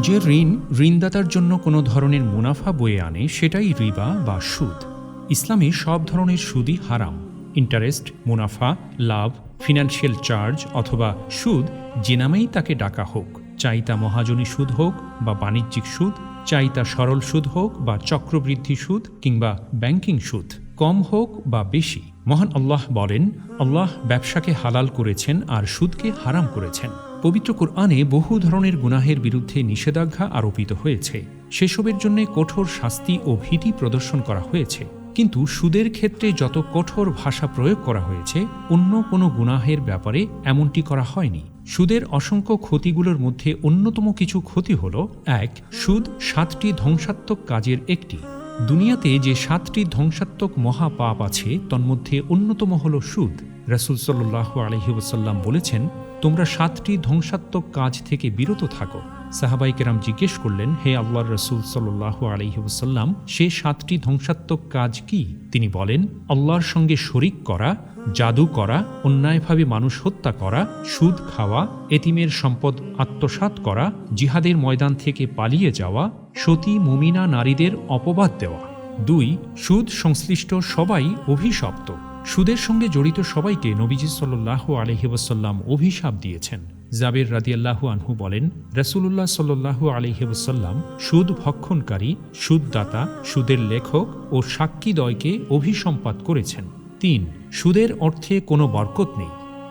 যে ঋণ ঋণদাতার জন্য কোনো ধরনের মুনাফা বয়ে আনে, সেটাই রিবা বা সুদ। ইসলামে সব ধরনের সুদই হারাম। ইন্টারেস্ট, মুনাফা, লাভ, ফিনান্সিয়াল চার্জ অথবা সুদ যে নামেই তাকে ডাকা হোক, চাই তা মহাজনী সুদ হোক বা বাণিজ্যিক সুদ, চাই তা সরল সুদ হোক বা চক্রবৃদ্ধি সুদ কিংবা ব্যাংকিং সুদ। কম হোক বা বেশি, মহান আল্লাহ বলেন, আল্লাহ ব্যবসাকে হালাল করেছেন আর সুদকে হারাম করেছেন। পবিত্র কোরআনে বহু ধরনের গুনাহের বিরুদ্ধে নিষেধাজ্ঞা আরোপিত হয়েছে। সেসবের জন্য কঠোর শাস্তি ও ভীতি প্রদর্শন করা হয়েছে। কিন্তু সুদের ক্ষেত্রে যত কঠোর ভাষা প্রয়োগ করা হয়েছে, অন্য কোনো গুনাহের ব্যাপারে এমনটি করা হয়নি। সুদের অসংখ্য ক্ষতিগুলোর মধ্যে অন্যতম কিছু ক্ষতি হল, এক, সুদ সাতটি ধ্বংসাত্মক কাজের একটি। দুনিয়াতে যে সাতটি ধ্বংসাত্মক মহাপাপ আছে, তন্মধ্যে অন্যতম হল সুদ। রাসুল সাল্লাহ আলহিউসাল্লাম বলেছেন, তোমরা সাতটি ধ্বংসাত্মক কাজ থেকে বিরত থাকো। সাহাবাই কেরাম জিজ্ঞেস করলেন, হে আল্লাহ রসুল সাল্লাহ আলহিউসাল্লাম সে সাতটি ধ্বংসাত্মক কাজ কি? তিনি বলেন, আল্লাহর সঙ্গে শরিক করা, জাদু করা, অন্যায়ভাবে মানুষ হত্যা করা, সুদ খাওয়া, এতিমের সম্পদ আত্মসাৎ করা, জিহাদের ময়দান থেকে পালিয়ে যাওয়া, সতী মুমিনা নারীদের অপবাদ দেওয়া। দুই, সুদ সংশ্লিষ্ট সবাই অভিশপ্ত। সুদের সঙ্গে জড়িত সবাইকে নবীজি সাল্লাহ আলহিবসাল্লাম অভিশাপ দিয়েছেন। জাবের রাদিয়াল্লাহু আনহু বলেন রসুল্লাহ সাল্লাহু আলহিবসাল্লাম সুদ ভক্ষণকারী, সুদদাতা, সুদের লেখক ও সাক্ষীদয়কে অভিসম্পাত করেছেন। তিন, সুদের অর্থে কোনো বরকত নেই।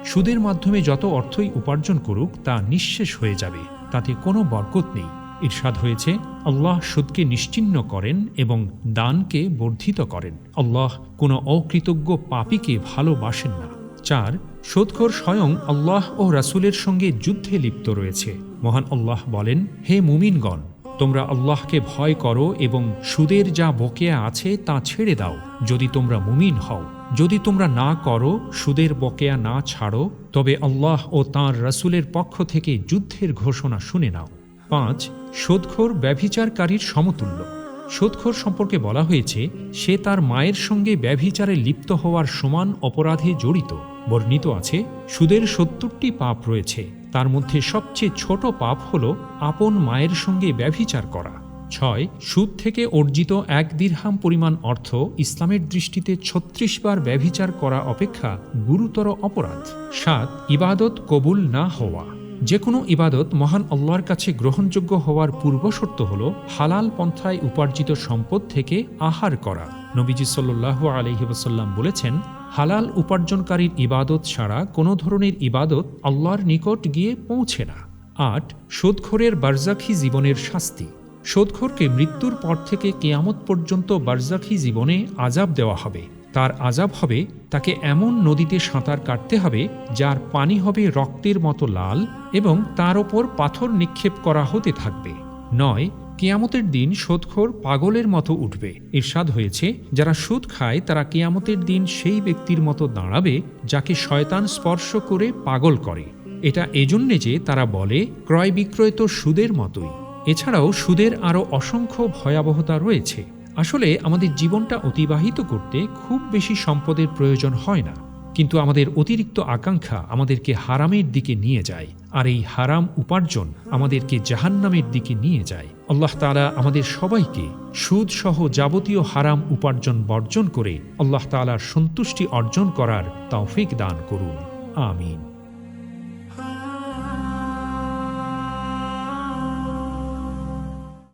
সুদের মাধ্যমে যত অর্থই উপার্জন করুক, তা নিঃশেষ হয়ে যাবে। তাতে কোনো বরকত নেই। ইরশাদ হয়েছে, আল্লাহ সুদকে নিশ্চিহ্ন করেন এবং দানকে বর্ধিত করেন। আল্লাহ কোনো অকৃতজ্ঞ পাপীকে ভালোবাসেন না। চার সুদখোর স্বয়ং আল্লাহ ও রাসূলের সঙ্গে যুদ্ধে লিপ্ত রয়েছে। মহান আল্লাহ বলেন, হে মুমিনগণ, তোমরা আল্লাহকে ভয় করো এবং সুদের যা বকেয়া আছে তা ছেড়ে দাও। যদি তোমরা মুমিন হও, যদি তোমরা না করো, সুদের বকেয়া না ছাড়ো, তবে আল্লাহ ও তাঁর রাসূলের পক্ষ থেকে যুদ্ধের ঘোষণা শুনে নাও। পাঁচ সোদখোর ব্যভিচারকারীর সমতুল্য। সোদখোর সম্পর্কে বলা হয়েছে, সে তার মায়ের সঙ্গে ব্যভিচারে লিপ্ত হওয়ার সমান অপরাধে জড়িত। বর্ণিত আছে, সুদের সত্তরটি পাপ রয়েছে। তার মধ্যে সবচেয়ে ছোট পাপ হল আপন মায়ের সঙ্গে ব্যভিচার করা। ছয়, সুদ থেকে অর্জিত এক দীর্হাম পরিমাণ অর্থ ইসলামের দৃষ্টিতে ছত্রিশ বার ব্যভিচার করা অপেক্ষা গুরুতর অপরাধ। সাত, ইবাদত কবুল না হওয়া। যে কোনো ইবাদত মহান আল্লাহর কাছে গ্রহণযোগ্য হওয়ার পূর্বশর্ত হল হালাল পন্থায় উপার্জিত সম্পদ থেকে আহার করা। নবীজি সাল্লাহ আলহিবাসাল্লাম বলেছেন, হালাল উপার্জনকারীর ইবাদত ছাড়া কোনো ধরনের ইবাদত আল্লাহর নিকট গিয়ে পৌঁছে না। আট সোদখোরের বারজাখি জীবনের শাস্তি। সোদখোরকে মৃত্যুর পর থেকে কেয়ামত পর্যন্ত বারজাখি জীবনে আজাব দেওয়া হবে। তার আজাব হবে, তাকে এমন নদীতে সাঁতার কাটতে হবে, যার পানি হবে রক্তের মতো লাল এবং তার ওপর পাথর নিক্ষেপ করা হতে থাকবে। নয়, কেয়ামতের দিন সুদখোর পাগলের মতো উঠবে। ইরশাদ হয়েছে, যারা সুদ খায়, তারা কেয়ামতের দিন সেই ব্যক্তির মতো দাঁড়াবে, যাকে শয়তান স্পর্শ করে পাগল করে। এটা এজন্যে যে তারা বলে, ক্রয় বিক্রয় তো সুদের মতোই। এছাড়াও সুদের আরও অসংখ্য ভয়াবহতা রয়েছে। আসলে আমাদের জীবনটা অতিবাহিত করতে খুব বেশি সম্পদের প্রয়োজন হয় না। কিন্তু আমাদের অতিরিক্ত আকাঙ্ক্ষা আমাদেরকে হারামের দিকে নিয়ে যায়, আর এই হারাম উপার্জন আমাদেরকে জাহান্নামের দিকে নিয়ে যায়। আল্লাহ তালা আমাদের সবাইকে সুদ সহ যাবতীয় হারাম উপার্জন বর্জন করে আল্লাহ তালার সন্তুষ্টি অর্জন করার তৌফিক দান করুন। আমিন।